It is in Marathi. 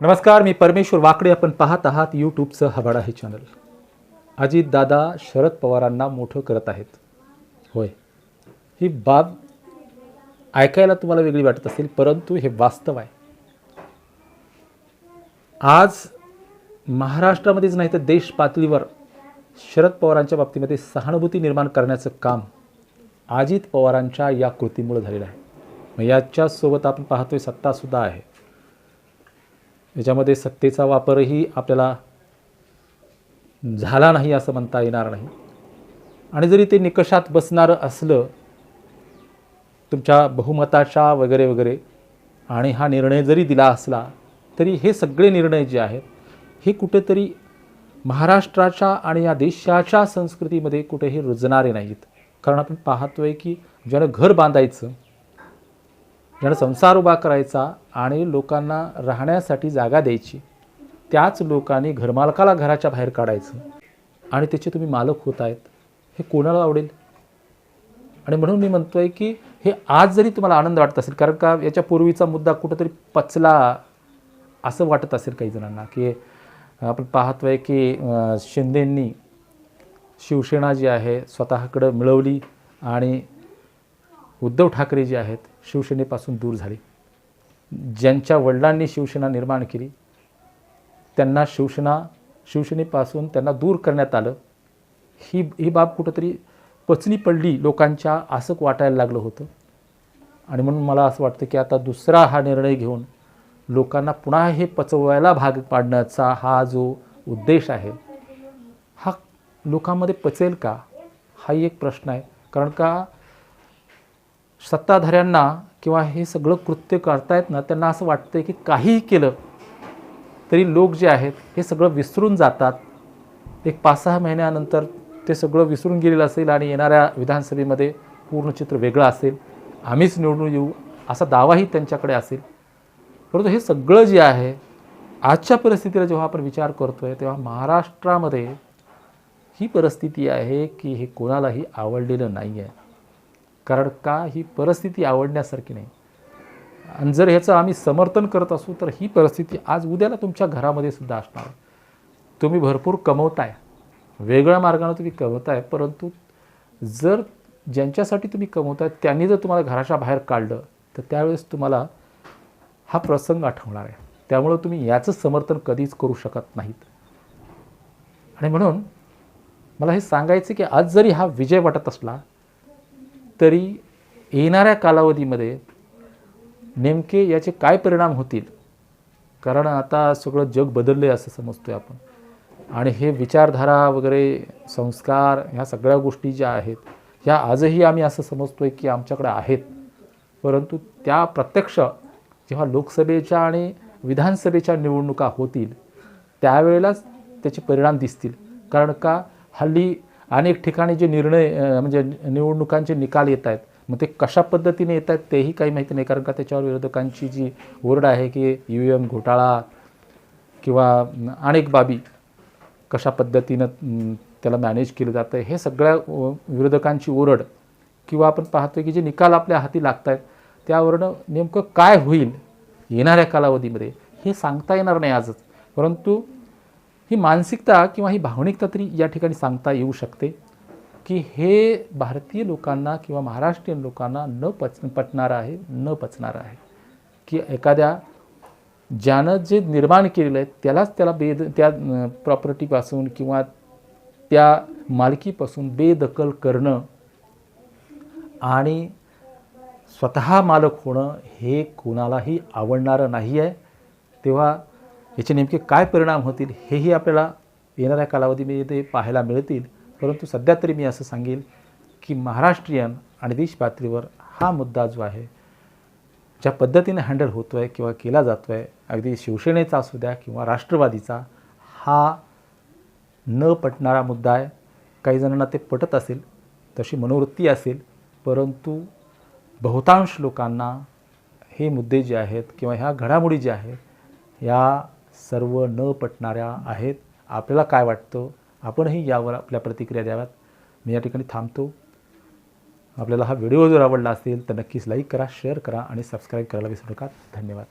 नमस्कार मी परमेश्वर वाकडे. आपण पाहत आहात यूट्यूबचं हवाडा हे चॅनल. अजित दादा शरद पवारांना मोठं करत आहेत. होय. ही बाब ऐकायला तुम्हाला वेगळी वाटत असेल परंतु हे वास्तव आहे. आज महाराष्ट्रामध्येच नाही तर देश पातळीवर शरद पवारांच्या बाबतीमध्ये सहानुभूती निर्माण करण्याचं काम अजित पवारांच्या या कृतीमुळे झालेलं आहे. मग याच्यासोबत आपण पाहतोय सत्तासुद्धा आहे. याच्यामध्ये सत्तेचा वापरही आपल्याला झाला नाही असं म्हणता येणार नाही. आणि जरी ते निकषात बसणारं असलं तुमच्या बहुमताच्या वगैरे वगैरे आणि हा निर्णय जरी दिला असला तरी हे सगळे निर्णय जे आहेत हे कुठेतरी महाराष्ट्राच्या आणि या देशाच्या संस्कृतीमध्ये कुठेही रुजणारे नाहीत. कारण आपण पाहतोय की ज्यानं घर बांधायचं ज्यानं संसार उभा करायचा आणि लोकांना राहण्यासाठी जागा द्यायची त्याच लोकांनी घरमालकाला घराच्या बाहेर काढायचं आणि त्याचे तुम्ही मालक होत आहेत हे कोणाला आवडेल? आणि म्हणून मी म्हणतो आहे की हे आज जरी तुम्हाला आनंद वाटत असेल कारण का याच्या पूर्वीचा मुद्दा कुठंतरी पचला असं वाटत असेल काही जणांना की आपण पाहतो आहे की शिंदेंनी शिवसेना जी आहे स्वतःकडं मिळवली आणि उद्धव ठाकरे जे आहेत शिवसेनेपासून दूर झाले. ज्यांच्या वडिलांनी शिवसेना निर्माण केली त्यांना शिवसेना शिवसेनेपासून त्यांना दूर करण्यात आलं. ही ही बाब कुठंतरी पचनी पडली लोकांच्या असं वाटायला लागलं होतं. आणि म्हणून मला असं वाटतं की आता दुसरा हा निर्णय घेऊन लोकांना पुन्हा हे पचवायला भाग पाडण्याचा हा जो उद्देश आहे हा लोकांमध्ये पचेल का? हाही एक प्रश्न आहे. कारण का सत्ताधाऱ्यांना किंवा हे सगळं कृत्य करतायत ना त्यांना असं वाटतं की काहीही केलं तरी लोक जे आहेत हे सगळं विसरून जातात. एक पाच सहा महिन्यानंतर ते सगळं विसरून गेलेलं असेल आणि येणाऱ्या विधानसभेमध्ये पूर्ण चित्र वेगळं असेल. आम्हीच निवडून येऊ असा दावाही त्यांच्याकडे असेल. परंतु हे सगळं जे आहे आजच्या परिस्थितीला जेव्हा आपण विचार करतो आहे तेव्हा महाराष्ट्रामध्ये ही परिस्थिती आहे की हे कोणालाही आवडलेलं नाही आहे कारण का ही परिस्थिती आवडण्यासारखी नाही? आणि जर ह्याचं आम्ही समर्थन करत असू तर ही परिस्थिती आज उद्याला तुमच्या घरामध्ये सुद्धा असणार. आहे. तुम्ही भरपूर कमवताय. वेगळ्या मार्गाने तुम्ही कमवताय परंतु जर ज्यांच्यासाठी तुम्ही कमवताय त्यांनी जर तुम्हाला घराच्या बाहेर काढलं तर त्यावेळेस तुम्हाला हा प्रसंग आठवणार आहे. त्यामुळं तुम्ही याचं समर्थन कधीच करू शकत नाहीत. आणि म्हणून मला हे सांगायचं की आज जरी हा विजय वाटत असला तरी येणाऱ्या कालावधीमध्ये नेमके याचे काय परिणाम होतील? कारण आता सगळं जग बदललं आहे असं समजतो आहे आपण. आणि हे विचारधारा वगैरे संस्कार ह्या सगळ्या गोष्टी ज्या आहेत ह्या आजही आम्ही असं समजतो आहे की आमच्याकडे आहेत. परंतु त्या प्रत्यक्ष जेव्हा लोकसभेच्या आणि विधानसभेच्या निवडणुका होतील त्यावेळेलाच त्याचे परिणाम दिसतील. कारण का? हल्ली अनेक ठिकाणी जे निर्णय म्हणजे निवडणुकांचे निकाल येत आहेत मग ते कशा पद्धतीने येत आहेत तेही काही माहिती नाही. कारण का त्याच्यावर विरोधकांची जी ओरड आहे की यू एम घोटाळा किंवा अनेक बाबी कशा पद्धतीनं त्याला मॅनेज केलं जातं हे सगळ्या विरोधकांची ओरड किंवा आपण पाहतो की जे निकाल आपल्या हाती लागत आहेत त्यावरनं नेमकं काय होईल येणाऱ्या कालावधीमध्ये हे सांगता येणार नाही आजच. परंतु ही मानसिकता किंवा ही भावनिकता तरी या ठिकाणी सांगता येऊ शकते की हे भारतीय लोकांना किंवा महाराष्ट्रीयन लोकांना न पच पटणारं आहे न पचणारं आहे. की एखाद्या ज्यानं जे निर्माण केलेलं आहे त्यालाच त्याला बेद त्या प्रॉपर्टीपासून किंवा त्या मालकीपासून बेदखल करणं आणि स्वतः मालक होणं हे कोणालाही आवडणारं नाही आहे तेव्हा याचे नेमके काय परिणाम होतील हेही आपल्याला येणाऱ्या कालावधीमध्ये पाहायला मिळतील. परंतु सध्या तरी मी असं सांगेन की महाराष्ट्रीयन आणि देश पातळीवर हा मुद्दा जो आहे ज्या पद्धतीने हँडल होतो आहे किंवा केला जातो आहे अगदी शिवसेनेचा असू द्या किंवा राष्ट्रवादीचा हा न पटणारा मुद्दा आहे. काही जणांना ते पटत असेल तशी मनोवृत्ती असेल परंतु बहुतांश लोकांना हे मुद्दे जे आहेत किंवा ह्या घडामोडी ज्या आहेत या सर्व न पटणाऱ्या आहेत. आपल्याला काय वाटतं? आपणही यावर आपल्या प्रतिक्रिया द्याव्यात. मी या ठिकाणी थांबतो. आपल्याला हा व्हिडिओ जर आवडला असेल तर नक्कीच लाईक करा शेअर करा आणि सबस्क्राईब करायला विसरू नका. धन्यवाद.